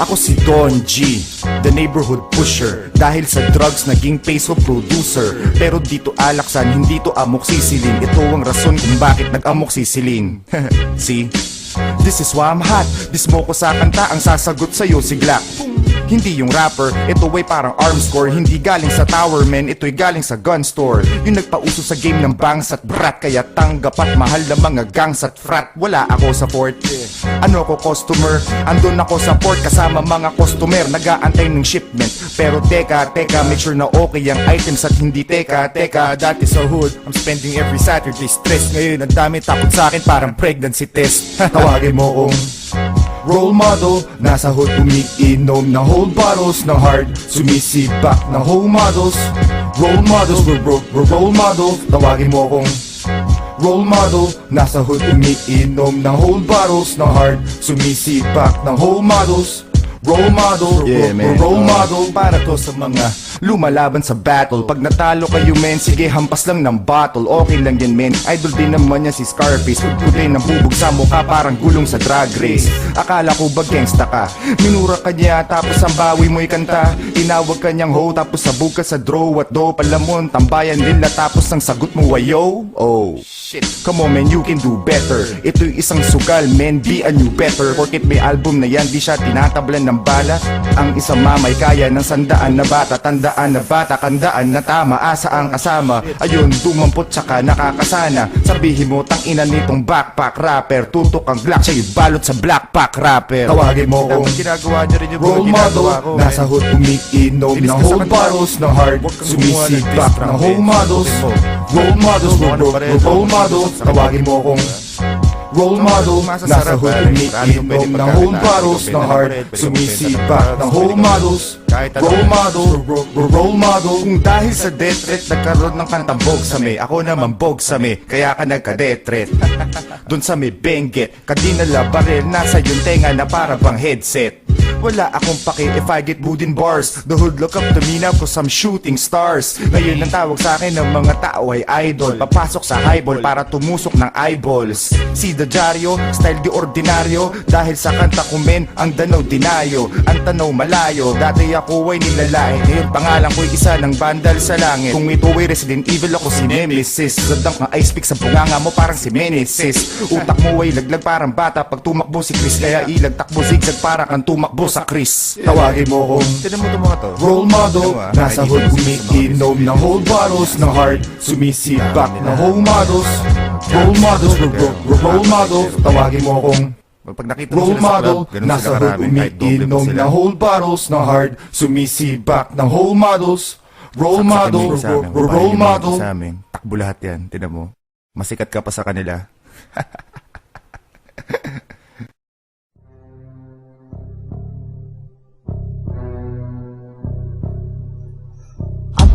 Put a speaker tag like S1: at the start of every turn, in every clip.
S1: Ako si Don G, the neighborhood pusher. Dahil sa drugs naging peso producer. Pero dito alaksan, hindi to amok sisilin. Ito ang rason kung bakit nag-amok sisilin. See? This is why I'm hot. Dis mo ko sa kanta, ang sasagot sa'yo si Glock hindi yung rapper, ito ay parang arms core Hindi galing sa tower men, ito'y galing sa gun store. Yung nagpauso sa game ng bangs at brat Kaya tanggap at mahal ng mga gangs at frat. Wala ako sa fort Ano ko customer? Andun ako sa port kasama mga customer. Nagaantay ng shipment. Pero teka, teka, make sure na okay ang items At hindi teka, teka, dati sa hood. I'm spending every Saturday stress. Ngayon ang dami takot sa akin parang pregnancy test. Tawagin mo kong Role model, nasa hood umiinom ng whole bottles ng hard Sumisibak ng whole models. Role models, we're, we're, we're role model Tawagin mo akong Role model, nasa hood umiinom ng whole bottles ng hard Sumisibak ng whole models. Role model,
S2: Yeah,
S1: we're,
S2: man.
S1: we're role
S2: Uh,
S1: model. Para to sa mga lumalaban sa battle. Pag natalo kayo men, sige hampas lang ng bottle Okay lang yan men, idol din naman yan si Scarface. Pagputi ng bubog sa mukha parang gulong sa drag race. Akala ko ba gangsta ka? Minura ka niya tapos ang bawi mo'y kanta. Tinawag ka niyang ho tapos sabog ka sa draw at do. Palamon, tambayan nila tapos ang sagot mo wayo Oh. Shit, come on man, you can do better. Ito'y isang sugal men, be a new better. Porkit may album na yan, di siya tinatablan ng bala. Ang isang mamay kaya ng sandaan na bata Tandaan na bata, kandaan na tama. Asa ang kasama, ayun, dumampot tsaka nakakasana. Sabihin mo, tang ina nitong backpack rapper. Tutok ang glock, siya'y balot sa blackpack rapper. Tawagin mo kong
S2: ginagawa niya rin yung
S1: Role model, nasa hood umiinom ng whole bottles ng hard.
S2: Kang gumawa ng
S1: whole models. Role models, role models
S2: pa rin.
S1: Tawagin mo kong Role model, nasa hood umiinom ng
S2: pagkakitaan.
S1: bottles
S2: ka
S1: hard
S2: pa rin, pwede ka
S1: Sumisibak
S2: magbenta
S1: ng
S2: drugs,
S1: models. Role model, role model. Kung dahil sa death threat nagkaroon ng kantang bog sa me Ako naman bog sa me, kaya ka nagka-death threat Dun sa may benggit, kadinala baril Nasa yung tenga na para bang headset wala akong pake if I get booed in bars. The hood look up to me now cause I'm shooting stars. Ngayon ang tawag sa akin ng mga tao ay idol. Papasok sa highball para tumusok ng eyeballs. Si Dajario, style di ordinaryo. Dahil sa kanta ko men, ang danaw dinayo. Ang tanaw malayo, dati ako ay nilalain Ngayon pangalan ko'y isa ng bandal sa langit. Kung ito ay Resident Evil ako si Nemesis. Zadang ng ice pick sa bunganga mo parang si Menesis Utak mo ay laglag parang bata. Pag tumakbo si Chris Kaya ilag takbo zigzag para kang tumakbo sa Chris. Tawagin mo kong
S2: Tinan mo itong mga to.
S1: Role model, nasa hood
S2: sa
S1: umiinom ng whole bottles ng hard Sumisibak ng whole models. Role models, role model Tawagin mo kong
S2: Pag nakita mo
S1: Role
S2: sila sa
S1: model,
S2: club, ganun
S1: nasa hood umiinom ng whole bottles ng hard Sumisibak ng whole models. Role model,
S2: sa
S1: role model.
S2: Sa takbo lahat yan. Tinan mo. Masikat ka pa sa kanila.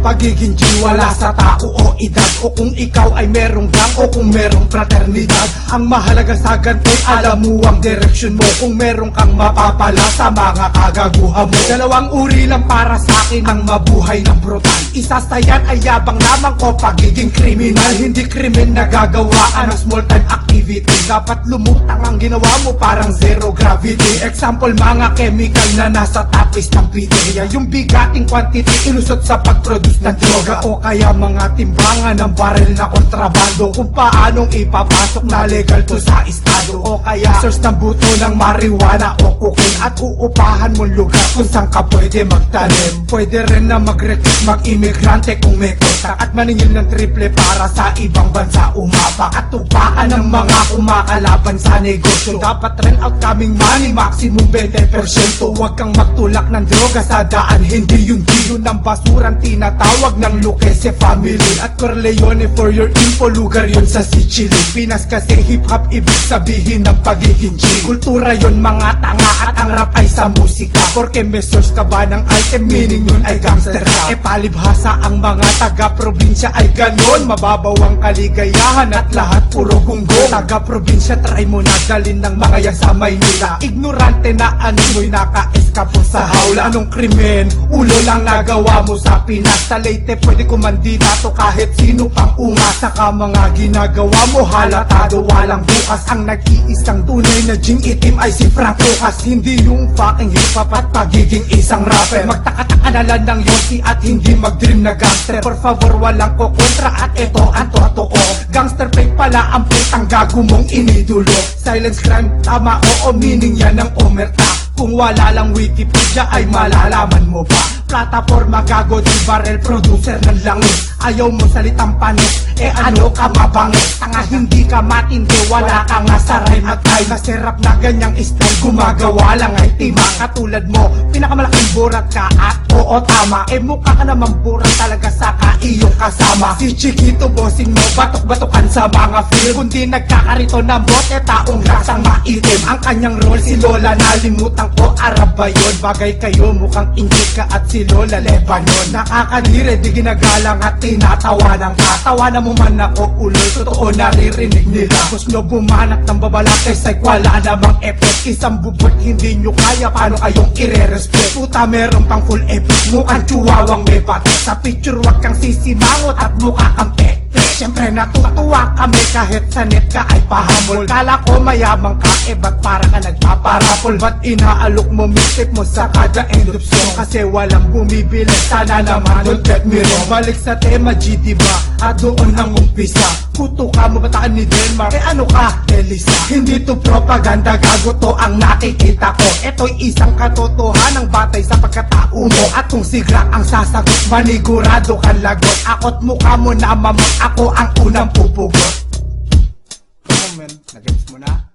S3: pagiging G wala sa tao o edad O kung ikaw ay merong gang o kung merong fraternidad. Ang mahalaga sa ganito'y alam mo ang direksyon mo. Kung merong kang mapapala sa mga kagaguhan mo. Dalawang uri lang para sa akin ang mabuhay ng brutal. Isa sa yan ay yabang lamang o pagiging kriminal. Hindi krimen na gagawaan ng small time activity. Dapat lumutang ang ginawa mo parang zero gravity. Example mga chemical na nasa tapis ng pideya Yung bigating quantity ilusot sa pag-produce ng droga O kaya mga timbangan ng baril na kontrabando Kung paanong ipapasok na legal to sa estado O kaya source ng buto ng marijuana o cocaine At uupahan mong lugar kung saan ka pwede magtanim. Pwede rin na mag-recruit mag-imigrante kung may kontak At maningil ng triple para sa ibang bansa umabak At tupaan ng mga kumakalaban sa negosyo. Dapat rin outcoming money maximum 20% Huwag kang magtulak ng droga sa daan Hindi yung diyo ng basurang tinatawag ng Lucchese family At Corleone for your info lugar yun sa Sicily. Pinas kasi hip-hop ibig sabihin ng pagiging G Kultura yun mga tanga at ang rap ay sa musika. Porque may source ka ba ng item meaning yun ay gangster rap E palibhasa ang mga taga-probinsya ay ganon. Mababaw ang kaligayahan at lahat puro gunggong. Taga-probinsya try mo na dalin ng mga yan sa Maynila. Ignorante na ano mo'y naka-eskapo sa hawla. Anong krimen? Ulo lang nagawa mo sa Pinas sa Leyte Pwede kumandidato kahit sino pang unga Saka mga ginagawa mo halatado Walang bukas. Ang nag-iisang tunay na jing itim ay si Frank Lucas. Hindi yung fucking hip hop at pagiging isang rapper. Magtakataka na lang ng yonsi at hindi mag-dream na gangster. Por favor walang kukontra at ito ang totoo. Gangster fake pala ang putang gago mong inidulo. Silence crime, tama oo meaning yan ng omerta Kung wala lang Wikipedia ay malalaman mo ba? Plataforma gago di barrel producer ng langis? Ayaw mo salitang panis Eh ano ka mabangis? Tanga hindi ka matindi Wala ka nga sa rhyme at time. Nasirap na ganyang style Gumagawa lang ay tima. Katulad mo Pinakamalaking burat ka at oo tama. Eh mukha ka naman burat talaga sa iyong kasama. Si Chiquito bossing mo Batok-batokan sa mga feel. Kundi nagkakarito ng bote Taong lasang maitim. Ang kanyang role si Lola Nalimutan ko Arab ba yun? Bagay kayo mukhang inggit ka at si Lola Lebanon. Nakakadire di ginagalang at tinatawanan ka Tawanan mo man ako uloy. Totoo naririnig nila. Gusto nyo bumanak ng babalakes Ay wala namang effect Isang bubot hindi nyo kaya Paano kayong ire-respect? Puta meron pang full effect Mukhang chuwawang may batik Sa picture wag kang sisimangot At mukha kang pek Siyempre natutuwa kami kahit sa net ka ay pahamol Kala ko mayabang ka eh ba't para ka nagpaparapol? Ba't inaalok mo mixtape mo sa kada end of song Kasi walang bumibili sana naman don't get me wrong. Balik sa tema G diba? At doon nang umpisa Puto ka mabataan ni Denmark. Eh ano ka Elisa? Hindi to propaganda gago to ang nakikita ko. Ito'y isang katotohanan batay sa pagkatao mo. At kung sigla ang sasagot manigurado kang lagot. Akot mukha mo na mamang ako ang unang pupugot. Men, nag-gets mo na?